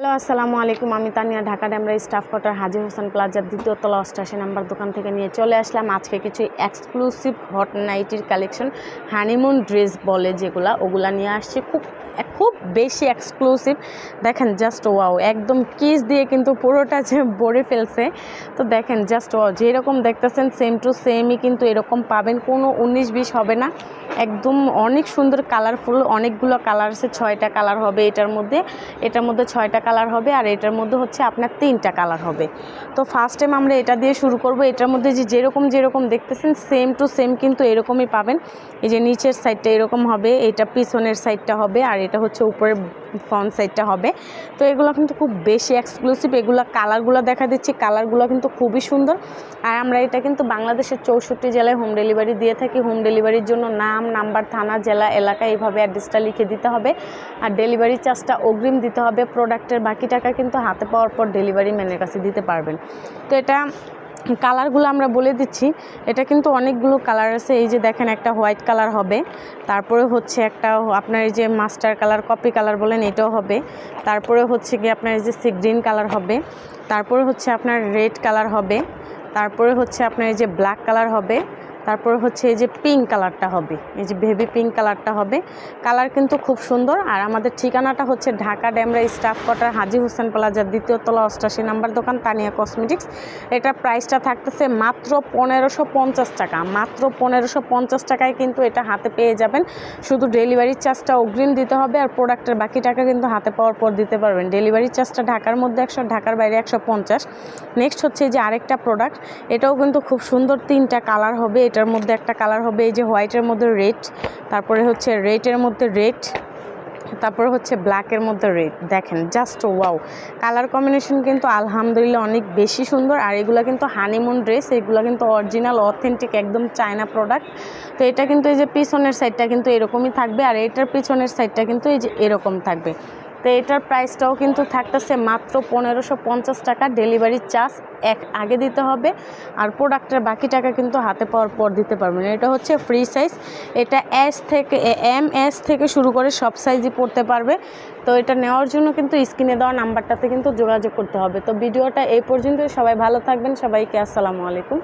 Hello, আসসালামু আলাইকুম। আমি তানিয়া, ঢাকা ড্যামরা স্টাফ কোয়ার্টার, হাজি হোসেন প্লাজার দ্বিতীয় তলা অষ্টাশি নাম্বার দোকান থেকে নিয়ে চলে আসলাম। আজকে কিছু এক্সক্লুসিভ হট নাইটির কালেকশন হানিমুন ড্রেস বলে যেগুলা, ওগুলা নিয়ে আসছি। খুব খুব বেশি এক্সক্লুসিভ দেখেন জাস্ট ওয়াও একদম কিস দিয়ে কিন্তু পুরোটা যে ভরে ফেলছে। তো দেখেন জাস্ট ওয়াও যেরকম দেখতেছেন সেম টু সেমই কিন্তু এরকম পাবেন। কোনো উনিশ বিশ হবে না। একদম অনেক সুন্দর কালারফুল অনেকগুলো কালার আছে, ছয়টা কালার হবে এটার মধ্যে। এটার মধ্যে ছয়টা কালার হবে আর এটার মধ্যে হচ্ছে আপনার তিনটা কালার হবে। তো ফার্স্ট টাইম আমরা এটা দিয়ে শুরু করব। এটার মধ্যে যে যেরকম যেরকম দেখতেছেন সেম টু সেম কিন্তু এরকমই পাবেন। এই যে নিচের সাইডটা এরকম হবে, এটা পিছনের সাইডটা হবে আর এটা হচ্ছে উপরের ফ্রন্ট সাইডটা হবে। তো এগুলো কিন্তু খুব বেশি এক্সক্লুসিভ এগুলো কালারগুলো দেখা দিচ্ছি কালারগুলো কিন্তু খুবই সুন্দর। আর আমরা এটা কিন্তু বাংলাদেশের চৌষট্টি জেলায় হোম ডেলিভারি দিয়ে থাকি। হোম ডেলিভারির জন্য নাম নাম্বার থানা, জেলা, এলাকা এইভাবে অ্যাড্রেসটা লিখে দিতে হবে। আর ডেলিভারি চার্জটা অগ্রিম দিতে হবে। প্রোডাক্টের বাকি টাকা কিন্তু হাতে পাওয়ার পর ডেলিভারি ম্যানের কাছে দিতে পারবেন। তো এটা কালারগুলো আমরা বলে দিচ্ছি। এটা কিন্তু অনেকগুলো কালার আছে। এই যে দেখেন একটা হোয়াইট কালার হবে। তারপরে হচ্ছে একটা আপনার এই যে মাস্টার কালার, কপি কালার বলেন, এটাও হবে। তারপরে হচ্ছে কি আপনার এই যে সি গ্রিন কালার হবে। তারপরে হচ্ছে আপনার রেড কালার হবে। তারপরে হচ্ছে আপনার এই যে ব্ল্যাক কালার হবে। তারপর হচ্ছে এই যে পিঙ্ক কালারটা হবে। এই যে বেবি পিঙ্ক কালারটা হবে। কালার কিন্তু খুব সুন্দর। আর আমাদের ঠিকানাটা হচ্ছে ঢাকা ড্যামরা স্টাফ কোয়ার্টার, হাজি হোসেন প্লাজার দ্বিতীয় তলা, অষ্টাশি নাম্বার দোকান, তানিয়া কসমেটিক্স। এটার প্রাইসটা থাকতেছে মাত্র পনেরোশো পঞ্চাশ টাকা। মাত্র পনেরোশো পঞ্চাশ টাকায় কিন্তু এটা হাতে পেয়ে যাবেন। শুধু ডেলিভারি চার্জটা অগ্রিম দিতে হবে আর প্রোডাক্টের বাকি টাকা কিন্তু হাতে পাওয়ার পর দিতে পারবেন। ডেলিভারি চার্জটা ঢাকার মধ্যে একশো, ঢাকার বাইরে একশো পঞ্চাশ। নেক্সট হচ্ছে যে আরেকটা প্রোডাক্ট এটাও কিন্তু খুব সুন্দর তিনটা কালার হবে। এটার মধ্যে একটা কালার হবে, এই যে হোয়াইটের মধ্যে রেড তারপরে হচ্ছে রেডের মধ্যে রেড তারপরে হচ্ছে ব্ল্যাকের মধ্যে রেড দেখেন জাস্ট ওয়াও কালার কম্বিনেশন কিন্তু আলহামদুলিল্লাহ অনেক বেশি সুন্দর, আর এগুলো কিন্তু হানিমুন ড্রেস এগুলো কিন্তু অরিজিনাল অথেন্টিক একদম চায়না প্রোডাক্ট তো এটা কিন্তু এই যে পিছনের সাইডটা কিন্তু এরকমই থাকবে, আর এটার পিছনের সাইডটা কিন্তু এই যে এরকম থাকবে। তো এটার প্রাইসটাও কিন্তু থাকতেছে মাত্র পনেরোশো পঞ্চাশ টাকা। ডেলিভারি চার্জ এক আগে দিতে হবে আর প্রোডাক্টের বাকি টাকা কিন্তু হাতে পাওয়ার পর দিতে পারবেন। এটা হচ্ছে ফ্রি সাইজ এটা এস থেকে এম এস থেকে শুরু করে সব সাইজই পড়তে পারবে। তো এটা নেওয়ার জন্য কিন্তু স্ক্রিনে দেওয়া নাম্বারটাতে কিন্তু যোগাযোগ করতে হবে। তো ভিডিওটা এই পর্যন্ত সবাই ভালো থাকবেন। সবাইকে আসসালামু আলাইকুম।